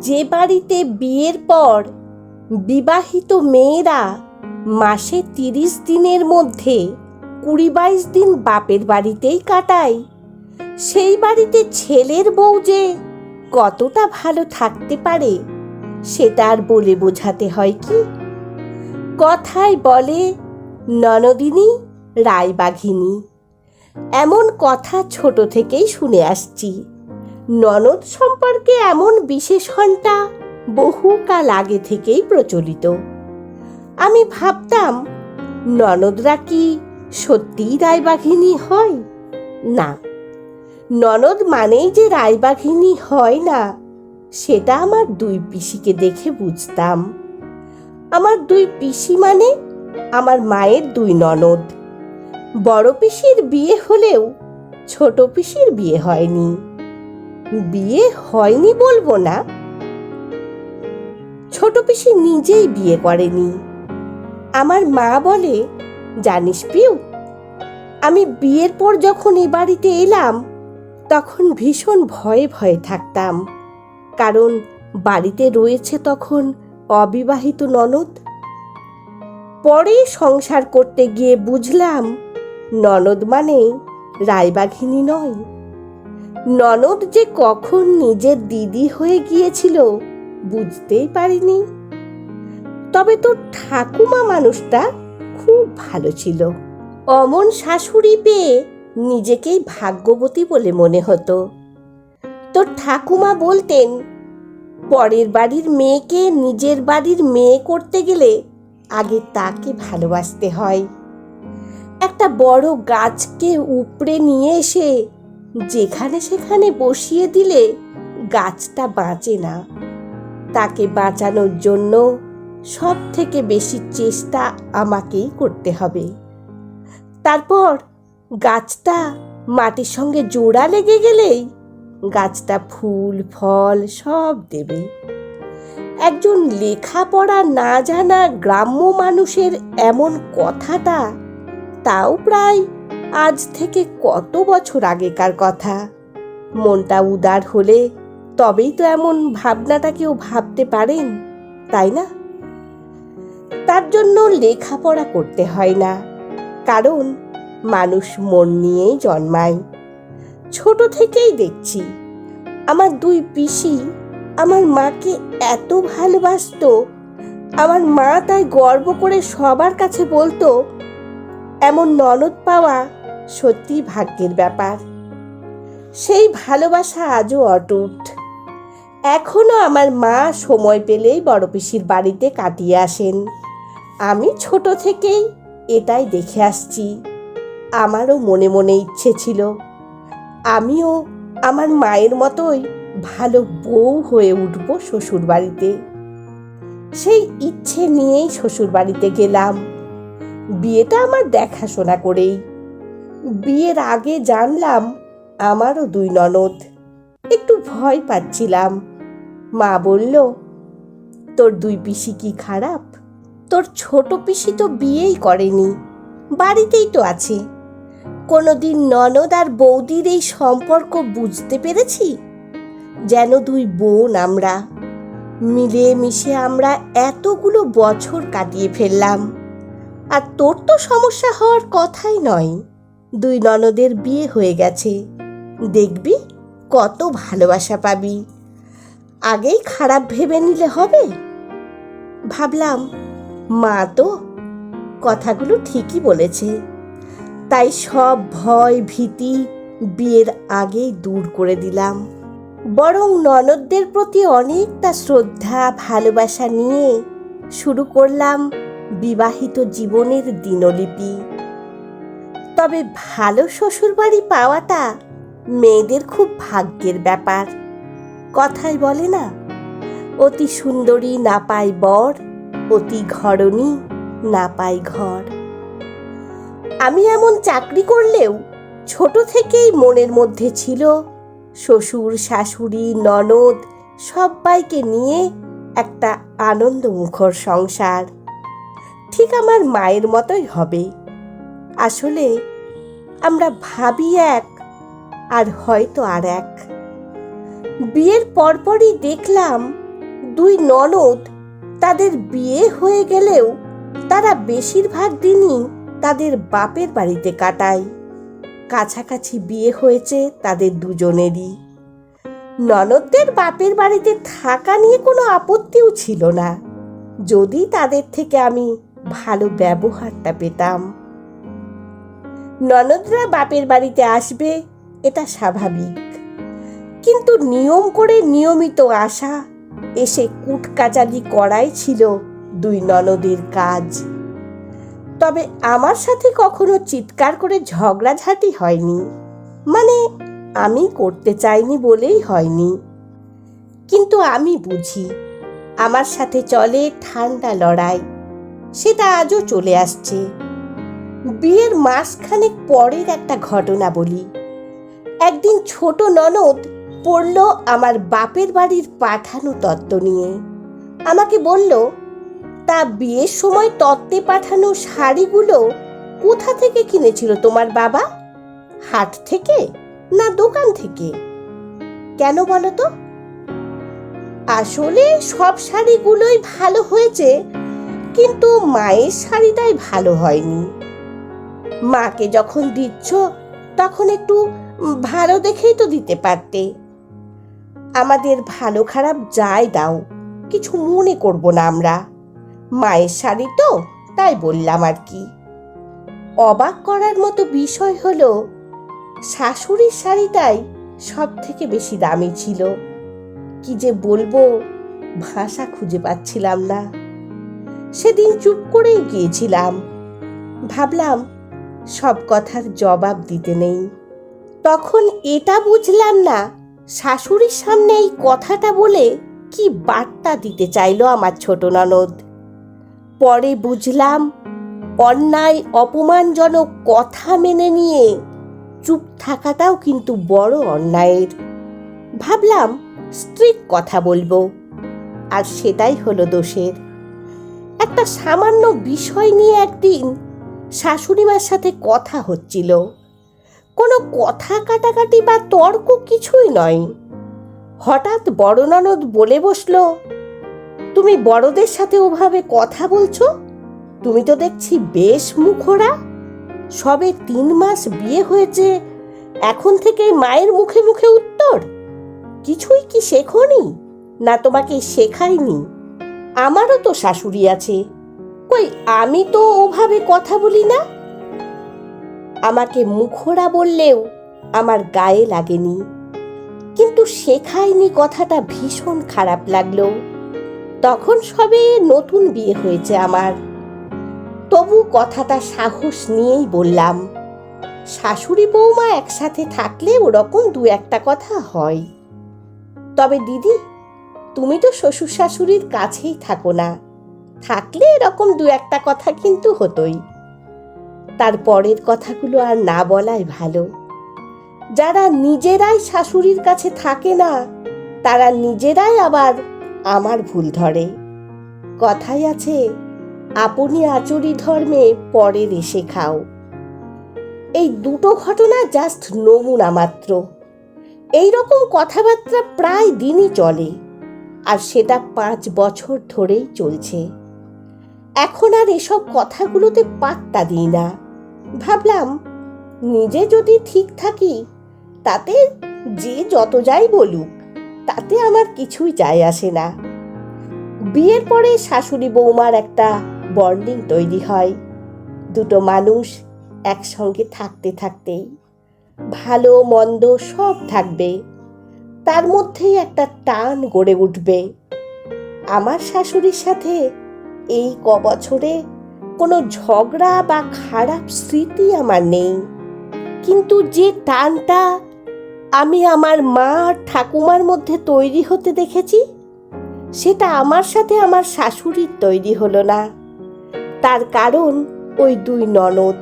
যে বাড়িতে বিয়ের পর বিবাহিত মেয়েরা মাসে তিরিশ দিনের মধ্যে কুড়ি বাইশ দিন বাপের বাড়িতেই কাটায়। সেই বাড়িতে ছেলের বউ যে কতটা ভালো থাকতে পারে, সেটা আর বলে বোঝাতে হয় কি? কথায় বলে, ননদিনী, রায়বাঘিনী। এমন কথা ছোট থেকেই শুনে আসছি। ননদ সম্পর্কে এমন বিশেষণটা বহুকাল আগে থেকেই প্রচলিত। আমি ভাবতাম, ননদরা কি সত্যিই রায়বাঘিনী হয়? না। ননদ মানেই যে রায়বাঘিনী হয় না, সেটা আমার দুই পিসিকে দেখে বুঝতাম। আমার দুই পিসি মানে আমার মায়ের দুই ননদ। বড় পিসির বিয়ে হলেও ছোট পিসির বিয়ে হয়নি। বিয়ে হয়নি বলব না। ছোট পিসি নিজেই বিয়ে করেনি। আমার মা বলে, জানিস পিউ, আমি বিয়ের পর যখন এ বাড়িতে এলাম, তখন ভীষণ ভয়ে ভয়ে থাকতাম। কারণ বাড়িতে রয়েছে তখন অবিবাহিত ননদ। পরে সংসার করতে গিয়ে বুঝলাম, ননদ মানে রায়বাঘিনী নয় ননদ যে কখন নিজের দিদি হয়ে গিয়েছিল বুঝতেই পারিনি। তবে তোর ঠাকুমা মানুষটা খুব ভালো ছিল। অমন শাশুড়ি পেয়ে নিজেকেই ভাগ্যবতী বলে মনে হতো। তোর ঠাকুমা বলতেন, পরের বাড়ির মেয়েকে নিজের বাড়ির মেয়ে করতে গেলে আগে তাকে ভালোবাসতে হয়। একটা বড় গাছকে উপড়ে নিয়ে এসে যেখানে সেখানে বসিয়ে দিলে গাছটা বাঁচে না। তাকে বাঁচানোর জন্য সব থেকে বেশি চেষ্টা আমাকেই করতে হবে। তারপর গাছটা মাটির সঙ্গে জোড়া লেগে গেলেই গাছটা ফুল, ফল সব দেবে। একজন লেখাপড়া না জানা গ্রাম্য মানুষের এমন কথাটা তাও প্রায় আজ থেকে কত বছর আগেকার কথা। মনটা উদার হলে তবেই তো এমন ভাবনাটা কেউ ভাবতে পারেন, তাই না? তার জন্য লেখাপড়া করতে হয় না, কারণ মানুষ মন নিয়েই জন্মায়। ছোট থেকেই দেখছি, আমার দুই পিসি আমার মাকে এত ভালোবাসতো, আমার মা তাই গর্ব করে সবার কাছে বলতো, এমন ননদ পাওয়া সত্যি ভাগ্যের ব্যাপার। সেই ভালোবাসা আজও অটুট। এখনও আমার মা সময় পেলেই বড় পিসির বাড়িতে কাটিয়ে আসেন। আমি ছোট থেকেই এটাই দেখে আসছি। আমারও মনে মনে ইচ্ছে ছিল। আমিও আমার মায়ের মতোই ভালো বউ হয়ে উঠব শ্বশুর বাড়িতে সেই ইচ্ছে নিয়েই শ্বশুর বাড়িতে গেলাম। বিয়েটা আমার দেখাশোনা করেই। বিয়ের আগে জানলাম আমারও দুই ননদ। একটু ভয় পাচ্ছিলাম। মা বলল, তোর দুই পিসি কি খারাপ? তোর ছোট পিসি তো বিয়েই করেনি, বাড়িতেই তো আছে। কোনোদিন ননদ আর বৌদির এই সম্পর্ক বুঝতে পেরেছি? যেন দুই বোন আমরা। মিলে মিশে আমরা এতগুলো বছর কাটিয়ে ফেললাম। আর তোর তো সমস্যা হওয়ার কথাই নয়। দুই ননদের বিয়ে হয়ে গেছে। দেখবি, কত ভালোবাসা পাবি। আগেই খারাপ ভেবে নিলে হবে। ভাবলাম, মা তো কথাগুলো ঠিকই বলেছে। তাই সব ভয়, ভীতি বিয়ের আগেই দূর করে দিলাম। বরং ননদদের প্রতি অনেকটা শ্রদ্ধা, ভালোবাসা নিয়ে শুরু করলাম বিবাহিত জীবনের দিনলিপি। তবে ভালো শ্বশুরবাড়ি পাওয়াটা মেয়েদের খুব ভাগ্যের ব্যাপার। কথায় বলে না, অতি সুন্দরী না পায় বর, অতি ঘরণী না পায় ঘর। আমি এমন চাকরি করলেও ছোট থেকেই মনের মধ্যে ছিল শ্বশুর, শাশুড়ি, ননদ সবাইকে নিয়ে একটা আনন্দমুখর সংসার। ঠিক আমার মায়ের মতোই হবে। আসলে আমরা ভাবি এক, আর হয়তো আর এক। বিয়ের পরপরই দেখলাম দুই ননদ তাদের বিয়ে হয়ে গেলেও তারা বেশিরভাগ দিনই তাদের বাপের বাড়িতে কাটায়। কাছাকাছি বিয়ে হয়েছে তাদের দুজনেরই। ননদদের বাপের বাড়িতে থাকা নিয়ে কোনো আপত্তিও ছিল না। যদি তাদের থেকে আমি ভালো ব্যবহারটা পেতাম। ননদরা বাপের বাড়িতে আসবে, এটা স্বাভাবিক। কিন্তু নিয়ম করে নিয়মিত আসা, এসে কুটকাচালি করাই ছিল দুই ননদের কাজ। তবে আমার সাথে কখনো চিৎকার করে ঝগড়াঝাটি হয়নি। মানে আমি করতে চাইনি বলেই হয়নি। কিন্তু আমি বুঝি, আমার সাথে চলে ঠান্ডা লড়াই, সেটা আজও চলে আসছে। বিয়ের মাসখানেক পরের একটা ঘটনা বলি। একদিন ছোট ননদ পড়ল আমার বাপের বাড়ির পাঠানো তত্ত্ব নিয়ে। আমাকে বলল, তা বিয়ের সময় তত্ত্বে পাঠানো শাড়িগুলো কোথা থেকে কিনেছিল তোমার বাবা? হাট থেকে না দোকান থেকে? কেন বলো তো? আসলে সব শাড়িগুলোই ভালো হয়েছে, কিন্তু মায়ের শাড়িটাই ভালো হয়নি। মাকে যখন দিচ্ছ, তখন একটু ভালো দেখেই তো দিতে পারতে। আমাদের ভালো খারাপ যাই দাও, কিছু মনে করব না আমরা। মায়ের শাড়ি তো, তাই বললাম আর কি। অবাক করার মতো বিষয় হলো, শাশুড়ির শাড়িটাই সব থেকে বেশি দামি ছিল। কি যে বলব, ভাষা খুঁজে পাচ্ছিলাম না। সেদিন চুপ করেই গিয়েছিলাম। ভাবলাম সব কথার জবাব দিতে নেই। তখন এটা বুঝলাম না, শাশুড়ির সামনে এই কথাটা বলে কি বার্তা দিতে চাইলো আমার ছোট ননদ। পরে বুঝলাম, অন্যায় অপমানজনক কথা মেনে নিয়ে চুপ থাকাটাও কিন্তু বড় অন্যায়ের। ভাবলাম স্ট্রিক কথা বলব, আর সেটাই হলো দোষের। একটা সামান্য বিষয় নিয়ে একদিন শাশুড়িমার সাথে কথা হচ্ছিল। কোনো কথা কাটাকাটি বা তর্ক কিছুই নয়। হঠাৎ বড় ননদ বলে বসল, তুমি বড়দের সাথে ওভাবে কথা বলছো? তুমি তো দেখছি বেশ মুখরা। সবে তিন মাস বিয়ে হয়েছে, এখন থেকে মায়ের মুখে মুখে উত্তর। কিছুই কি শেখনি? না তোমাকে শেখায়নি। আমারও তো শাশুড়ি আছে। কই, আমি তো ওভাবে কথা বলি না? আমাকে মুখরা বললেও আমার গায়ে লাগেনি। কিন্তু শেখায়নি কথাটা ভীষণ খারাপ লাগল। তখন সবে নতুন বিয়ে হয়েছে আমার। তবু কথাটা সাহস নিয়েই বললাম, শাশুড়ি বৌমা একসাথে থাকলে ওরকম দু একটা কথা হয়। তবে দিদি, তুমি তো শ্বশুর শাশুড়ির কাছেই থাকো না। থাকলে এরকম দু একটা কথা কিন্তু হতোই। তার পরের কথাগুলো আর না বলাই ভালো। যারা নিজেরাই শাশুড়ির কাছে থাকে না, তারা নিজেরাই আবার আমার ভুল ধরে। কথাই আছে, আপনি আচরি ধর্মে পরের এসে খাও। এই দুটো ঘটনা জাস্ট নমুনা মাত্র। এই রকম কথাবার্তা প্রায় দিনই চলে, আর সেটা পাঁচ বছর ধরেই চলছে। এখন আর এসব কথাগুলোতে পাত্তা দিই না। ভাবলাম, নিজে যদি ঠিক থাকি, তাতে যে যত যাই বলুক, তাতে আমার কিছুই যায় আসে না। বিয়ের পরে শাশুড়ি বৌমার একটা বন্ডিং তৈরি হয়। দুটো মানুষ একসঙ্গে থাকতে থাকতেই ভালো, মন্দ সব থাকবে। তার মধ্যেই একটা টান গড়ে উঠবে। আমার শাশুড়ির সাথে এই ক বছরে কোনো ঝগড়া বা খারাপ স্মৃতি আমার নেই। কিন্তু যে টানটা আমি আমার মা আর ঠাকুমার মধ্যে তৈরি হতে দেখেছি, সেটা আমার সাথে আমার শাশুড়ির তৈরি হলো না। তার কারণ ওই দুই ননদ।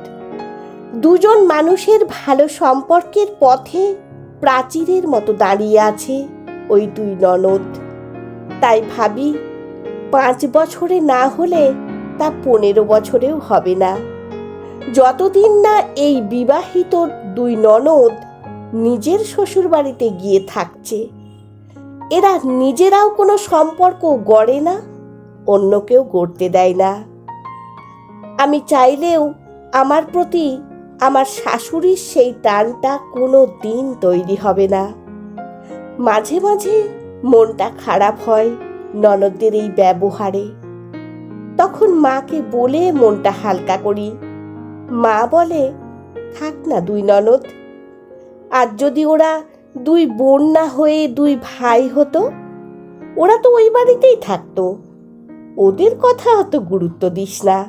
দুজন মানুষের ভালো সম্পর্কের পথে প্রাচীরের মতো দাঁড়িয়ে আছে ওই দুই ননদ। তাই ভাবি পাঁচ বছরে না হলে তা পনেরো বছরেও হবে না। যতদিন না এই বিবাহিত দুই ননদ নিজের শ্বশুর বাড়িতে গিয়ে থাকছে, এরা নিজেরাও কোনো সম্পর্ক গড়ে না, অন্য কেউ গড়তে দেয় না। আমি চাইলেও আমার প্রতি আমার শাশুড়ির সেই টানটা কোনো দিন তৈরি হবে না। মাঝে মাঝে মনটা খারাপ হয়। ননদদের এই ব্যবহারে। তখন মাকে বলে মনটা হালকা করি। মা বলে, থাক না দুই ননদ। আর যদি ওরা দুই বোন না হয়ে দুই ভাই হতো, ওরা তো ওই বাড়িতেই থাকতো। ওদের কথা অত গুরুত্ব দিস না।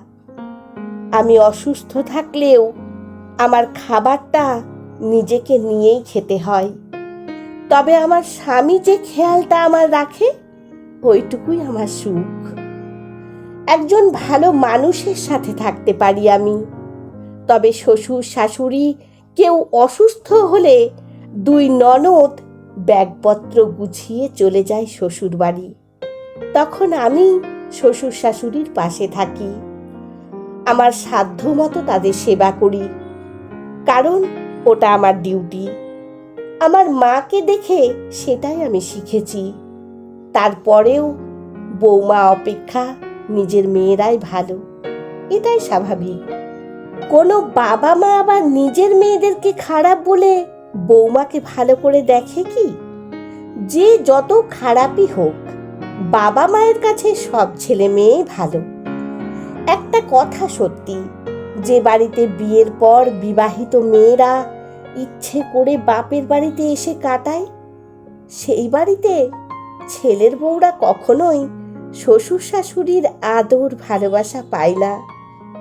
আমি অসুস্থ থাকলেও আমার খাবারটা নিজেকে নিয়েই খেতে হয়। তবে আমার স্বামী যে খেয়ালটা আমার রাখে ওইটুকুই আমার সুখ। একজন ভালো মানুষের সাথে থাকতে পারি আমি। তবে শ্বশুর, শাশুড়ি কেউ অসুস্থ হলে দুই ননদ ব্যাগপত্র গুছিয়ে চলে যায় শ্বশুর বাড়ি তখন আমি শ্বশুর, শাশুড়ির পাশে থাকি। আমার সাধ্য মতো তাদের সেবা করি। কারণ ওটা আমার ডিউটি। আমার মাকে দেখে সেটাই আমি শিখেছি। তারপরেও বৌমা অপেক্ষা নিজের মেয়েরাই ভালো। এটাই স্বাভাবিক। কোনো বাবা মা আবার নিজের মেয়েদেরকে খারাপ বলে বৌমাকে ভালো করে দেখে কি? যে যত খারাপই হোক বাবা মায়ের কাছে সব ছেলে মেয়ে ভালো। একটা কথা সত্যি, যে বাড়িতে বিয়ের পর বিবাহিত মেয়েরা ইচ্ছে করে বাপের বাড়িতে এসে কাটায়, সেই বাড়িতে ছেলের বউরা কখনোই শ্বশুর শাশুড়ির আদর ভালোবাসা পায় না।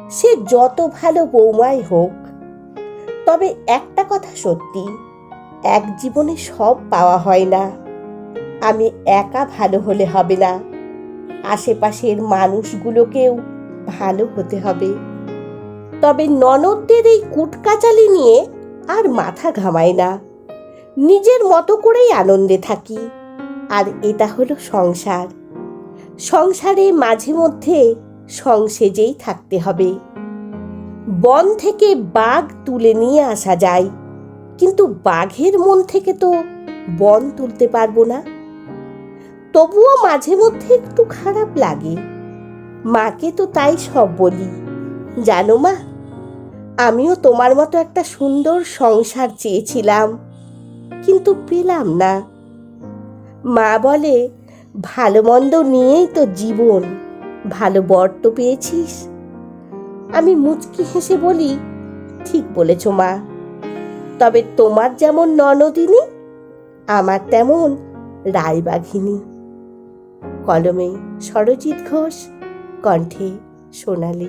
সে যত ভালো বৌমাই হোক। তবে একটা কথা সত্যি, এক জীবনে সব পাওয়া হয় না। আমি একা ভালো হলে হবে না। আশেপাশের মানুষগুলোকেও ভালো হতে হবে। তবে ননদদের এই কুটকাচালি নিয়ে আর মাথা ঘামাই না। নিজের মতো করেই আনন্দে থাকি। আর এটা হলো সংসার। সংসারে মাঝে মধ্যে সংসেজেই থাকতে হবে। বন থেকে বাঘ তুলে নিয়ে আসা যায়, কিন্তু বাঘের মন থেকে তো বন তুলতে পারব না। তবুও মাঝে মধ্যে একটু খারাপ লাগে। মাকে তো তাই সব বলি, জানো মা, আমিও তোমার মতো একটা সুন্দর সংসার চেয়েছিলাম, কিন্তু পেলাম না। মা বলে, ভালো মন্দ নিয়েই তো জীবন। ভালো বর তো পেয়েছিস। আমি মুচকি হেসে বলি, ঠিক বলেছ মা। তবে তোমার যেমন ননদিনী, আমার তেমন রায়বাঘিনী। কলমে সরজিৎ ঘোষ, কণ্ঠে সোনালী।